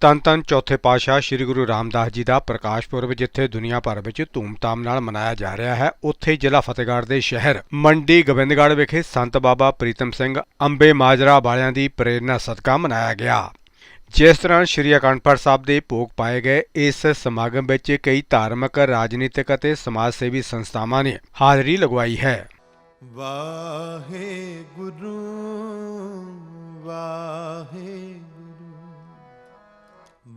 ਤਨ ਤਨ ਚੌਥੇ ਪਾਤਸ਼ਾਹ ਸ੍ਰੀ ਗੁਰੂ ਰਾਮਦਾਸ ਜੀ ਦਾ ਪ੍ਰਕਾਸ਼ ਪੁਰਬ ਜਿੱਥੇ ਦੁਨੀਆ ਭਰ ਵਿੱਚ ਧੂਮਧਾਮ ਨਾਲ ਮਨਾਇਆ ਜਾ ਰਿਹਾ ਹੈ, ਉੱਥੇ ਜ਼ਿਲ੍ਹਾ ਫਤਿਹਗੜ੍ਹ ਦੇ ਸ਼ਹਿਰ ਮੰਡੀ ਗੋਬਿੰਦਗੜ੍ਹ ਵਿਖੇ ਸੰਤ ਬਾਬਾ ਪ੍ਰੀਤਮ ਸਿੰਘ ਅੰਬੇ ਮਾਜਰਾ ਵਾਲਿਆਂ ਦੀ ਪ੍ਰੇਰਣਾ ਸਦਕਾ ਮਨਾਇਆ ਗਿਆ। ਜਿਸ ਤਰ੍ਹਾਂ ਸ਼੍ਰੀ ਅਖੰਡ ਪਾਠ ਸਾਹਿਬ ਦੇ ਭੋਗ ਪਾਏ ਗਏ, ਇਸ ਸਮਾਗਮ ਵਿੱਚ ਕਈ ਧਾਰਮਿਕ, ਰਾਜਨੀਤਿਕ ਅਤੇ ਸਮਾਜ ਸੇਵੀ ਸੰਸਥਾਵਾਂ ਨੇ ਹਾਜ਼ਰੀ ਲਗਵਾਈ ਹੈ। ਵਾਹਿਗੁਰੂ ਵਾਹਿਗੁਰੂ।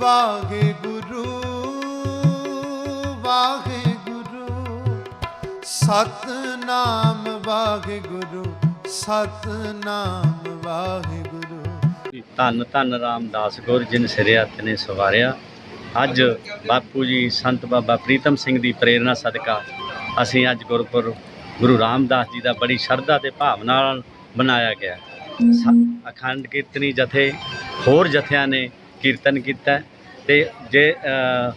ਵਾਹਿਗੁਰੂ ਵਾਹਿਗੁਰੂ। ਸਤਨਾਮ ਵਾਹਿਗੁਰੂ ਸਤਨਾਮ ਵਾਹਿਗੁਰੂ। ਧੰਨ ਧੰਨ ਰਾਮਦਾਸ ਗੁਰ ਜਿਨ ਸਿਰਿਆ ਤਨੇ ਸਵਾਰਿਆ। ਅੱਜ ਬਾਪੂ ਜੀ ਸੰਤ ਬਾਬਾ ਪ੍ਰੀਤਮ ਸਿੰਘ ਦੀ ਪ੍ਰੇਰਣਾ ਸਦਕਾ ਅਸੀਂ ਅੱਜ ਗੁਰਪੁਰ ਗੁਰੂ ਰਾਮਦਾਸ ਜੀ ਦਾ ਬੜੀ ਸ਼ਰਧਾ ਤੇ ਭਾਵਨਾ ਨਾਲ ਬਣਾਇਆ ਗਿਆ। ਅਖੰਡ ਕੀਰਤਨੀ ਜਥੇ ਹੋਰ ਜਥਿਆਂ ਨੇ ਕੀਰਤਨ ਕੀਤਾ ਹੈ। ਤੇ ਜੇ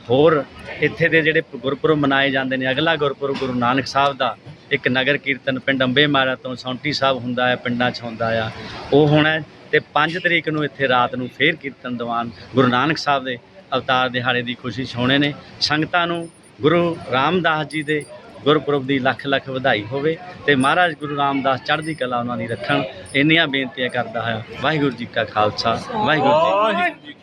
ਹੋਰ ਇੱਥੇ ਦੇ ਜਿਹੜੇ ਗੁਰਪੁਰਬ ਮਨਾਏ ਜਾਂਦੇ ਨੇ, ਅਗਲਾ ਗੁਰਪੁਰਬ ਗੁਰੂ ਨਾਨਕ ਸਾਹਿਬ ਦਾ, ਇੱਕ ਨਗਰ ਕੀਰਤਨ ਪਿੰਡ ਅੰਬੇ ਮਾਰਾ ਤੋਂ ਸੌਂਟੀ ਸਾਹਿਬ ਹੁੰਦਾ ਹੈ, ਪਿੰਡਾਂ 'ਚ ਹੁੰਦਾ ਆ। ਉਹ ਹੋਣਾ ਹੈ ਤੇ 5 ਤਰੀਕ ਨੂੰ ਇੱਥੇ ਰਾਤ ਨੂੰ ਫੇਰ ਕੀਰਤਨ ਦੀਵਾਨ ਗੁਰੂ ਨਾਨਕ ਸਾਹਿਬ ਦੇ ਅਵਤਾਰ ਦਿਹਾੜੇ ਦੀ ਖੁਸ਼ੀ 'ਚ ਹੋਣੇ ਨੇ। ਸੰਗਤਾਂ ਨੂੰ ਗੁਰੂ ਰਾਮਦਾਸ ਜੀ ਦੇ ਗੁਰਪੁਰਬ ਦੀ ਲੱਖ ਲੱਖ ਵਧਾਈ ਹੋਵੇ ਤੇ ਮਹਾਰਾਜ ਗੁਰੂ ਰਾਮਦਾਸ ਚੜ੍ਹਦੀ ਕਲਾ ਉਹਨਾਂ ਦੀ ਰੱਖਣ। ਇੰਨੀਆਂ ਬੇਨਤੀਆਂ ਕਰਦਾ ਹਾਂ ਵਾਹਿਗੁਰੂ ਜੀ ਕਾ ਖਾਲਸਾ, ਵਾਹਿਗੁਰੂ ਜੀ ਕੀ ਫਤਿਹ।